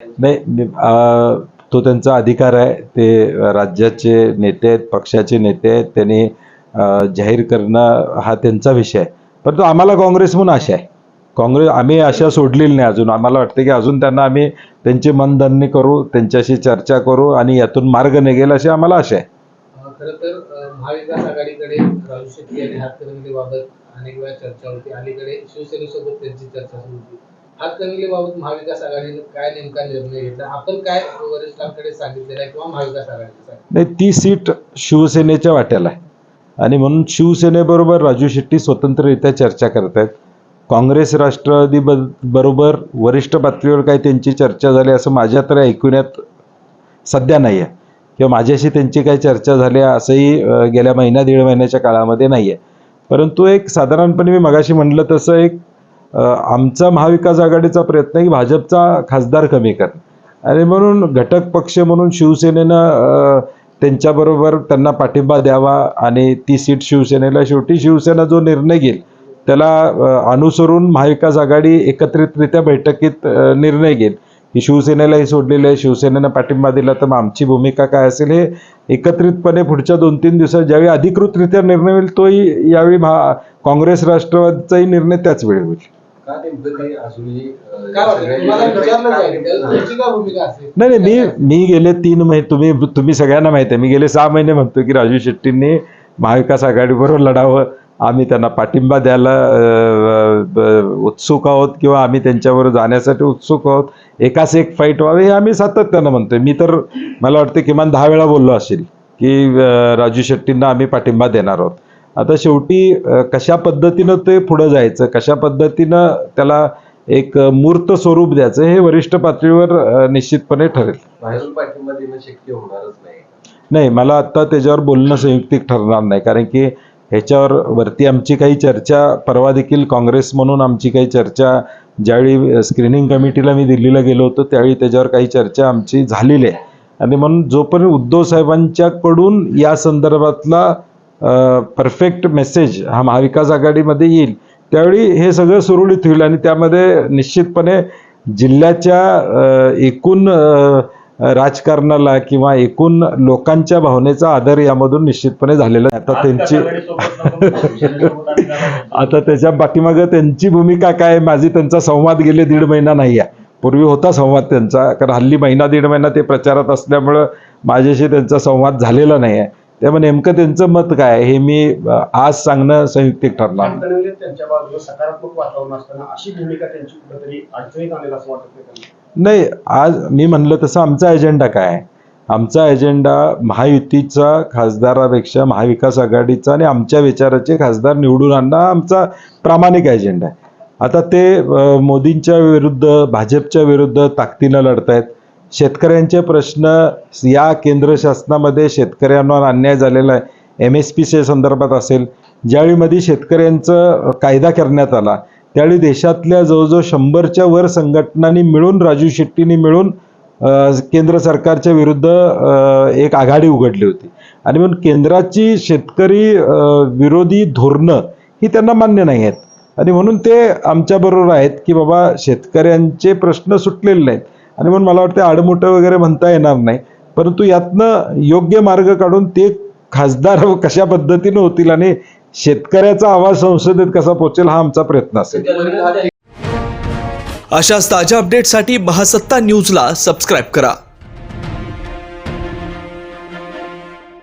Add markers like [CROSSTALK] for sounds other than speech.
नाही तो त्यांचा अधिकार आहे. ते राज्याचे नेते आहेत पक्षाचे नेते आहेत. त्यांनी जाहीर करणं हा त्यांचा विषय आहे. परंतु आम्हाला काँग्रेस म्हणून आशा आहे. काँग्रेस आम्ही आशा सोडलेली नाही अजून. आम्हाला वाटतं की अजून त्यांना आम्ही त्यांची मनधन्य करू त्यांच्याशी चर्चा करू आणि यातून मार्ग निघेल अशी आम्हाला आशा आहे. खरं तर महाविकास आघाडीकडे राजू शेट्टी आणि हातकणंगलेबाबत अनेक वेळा चर्चा होती. अलीकडे शिवसेनेसोबत त्यांची चर्चा सुरू होती. हातकणंगलेबाबत महाविकास आघाडीने काय नेमका निर्णय घेतला? आपण काय वरिष्ठांकडे सांगितलेलं आहे किंवा महाविकास आघाडीने नाही ती सीट शिवसेनेच्या वाट्याला आहे. आणि म्हणून शिवसेनेबरोबर राजू शेट्टी स्वतंत्ररित्या चर्चा करत आहेत. काँग्रेस राष्ट्रवादी ब बरोबर वरिष्ठ पातळीवर काही त्यांची चर्चा झाली असं माझ्या तर ऐकण्यात सध्या नाही आहे किंवा माझ्याशी त्यांची काही चर्चा झाली असंही गेल्या महिना दीड महिन्याच्या काळामध्ये नाही आहे परंतु एक साधारणपणे मी मगाशी म्हणलं तसं एक आमचा महाविकास आघाडीचा प्रयत्न आहे की भाजपचा खासदार कमी करणं आणि म्हणून घटक पक्ष म्हणून शिवसेनेनं त्यांच्याबरोबर त्यांना पाठिंबा द्यावा आणि ती सीट शिवसेनेला शेवटी शिवसेना जो निर्णय घेईल त्याला अनुसरून महाविकास आघाडी एकत्रितरित्या बैठकीत निर्णय घेईल. की शिवसेनेलाही सोडलेलं आहे. शिवसेनेनं पाठिंबा दिला तर मग आमची भूमिका काय असेल हे एकत्रितपणे पुढच्या दोन तीन दिवसात ज्यावेळी अधिकृतरित्या निर्णय होईल तोही यावेळी महा काँग्रेस राष्ट्रवादीचाही निर्णय त्याच वेळी होईल. का नेमकं ते अजूनही अं, काय वाटतं तुम्हाला सगळ्यांच्या- विचारलं जाईल. त्याला तुमची काय भूमिका असेल? नाही नाही मी मी गेले तीन महिने तुम्ही तुम्ही सगळ्यांना माहिती आहे. मी गेले सहा महिने म्हणतो की राजू शेट्टींनी महाविकास आघाडीबरोबर लढावं. आम्ही त्यांना पाठिंबा द्यायला अं, ब- उत्सुक आहोत किंवा आम्ही त्यांच्याबरोबर जाण्यासाठी उत्सुक आहोत. एकाच एक फाईट व्हावे हे आम्ही सातत्यानं म्हणतोय. मी तर मला वाटतं किमान दहा वेळा बोललो असेल की अं, राजू शेट्टींना आम्ही पाठिंबा देणार आहोत. आता शेवटी कशा पद्धतीनं ते पुढं जायचं कशा पद्धतीनं त्याला एक मूर्त स्वरूप द्यायचं हे वरिष्ठ पातळीवर निश्चितपणे ठरेल. नाही. नाही मला आत्ता त्याच्यावर बोलणं संयुक्तिक ठरणार नाही कारण की ह्याच्यावर वरती आमची काही चर्चा परवा देखील काँग्रेस म्हणून आमची काही चर्चा ज्यावेळी स्क्रीनिंग कमिटीला मी दिल्लीला गेलो होतो त्यावेळी त्याच्यावर काही चर्चा आमची झालेली आहे. आणि म्हणून जोपर्यंत उद्धव साहेबांच्याकडून या संदर्भातला परफेक्ट मेसेज हा महाविकास आघाडीमध्ये येईल. त्यावेळी हे सगळं सुरळीत होईल आणि त्यामध्ये निश्चितपणे जिल्ह्याच्या एकूण राजकारणाला किंवा एकूण लोकांच्या भावनेचा आदर यामधून निश्चितपणे झालेला आहे. आता त्यांची आता त्याच्या पाठीमागं त्यांची भूमिका काय माझी त्यांचा संवाद गेले दीड महिना नाही आहे पूर्वी होता संवाद त्यांचा. कारण हल्ली महिना दीड महिना ते प्रचारात असल्यामुळं माझ्याशी त्यांचा संवाद झालेला नाही आहे त्यामुळे नेमकं त्यांचं मत काय? हे मी आज सांगणं संयुक्तिक ठरणार त्यांच्या बाजूला सकारात्मक वातावरण असताना अशी भूमिका त्यांची कुठेतरी अडचणीत असं वाटत नाही आज मी म्हणलं तसं आमचा एजेंडा काय? आहे आमचा एजेंडा महायुतीचा खासदारापेक्षा महाविकास आघाडीचा आणि आमच्या विचाराचे खासदार निवडून आणणं हा आमचा प्रामाणिक एजेंडा आहे. आता ते मोदींच्या विरुद्ध भाजपच्या विरुद्ध ताकदीनं लढतायत. शेतकऱ्यांचे प्रश्न या केंद्र शासनामध्ये शेतकऱ्यांवर अन्याय झालेला आहे. एम एस पीच्या संदर्भात असेल ज्यावेळीमध्ये शेतकऱ्यांचं कायदा करण्यात आला त्यावेळी देशातल्या जवळजवळ शंभरच्या वर संघटनांनी मिळून राजू शेट्टींनी मिळून केंद्र सरकारच्या विरुद्ध एक आघाडी उघडली होती. आणि म्हणून केंद्राची शेतकरी विरोधी धोरणं ही त्यांना मान्य नाही आहेत. आणि म्हणून ते आमच्याबरोबर आहेत की बाबा शेतकऱ्यांचे प्रश्न सुटलेले नाहीत. आणि म्हणून मला वाटतं आडमुठं वगैरे म्हणता येणार नाही. परंतु यातनं योग्य मार्ग काढून ते खासदार [LAUGHS] कशा पद्धतीनं होतील आणि शेतकऱ्याचा आवाज संसदेत कसा पोहोचेल हा आमचा प्रयत्न असेल. अशाच ताज्या अपडेटसाठी महासत्ता न्यूजला सबस्क्राईब करा.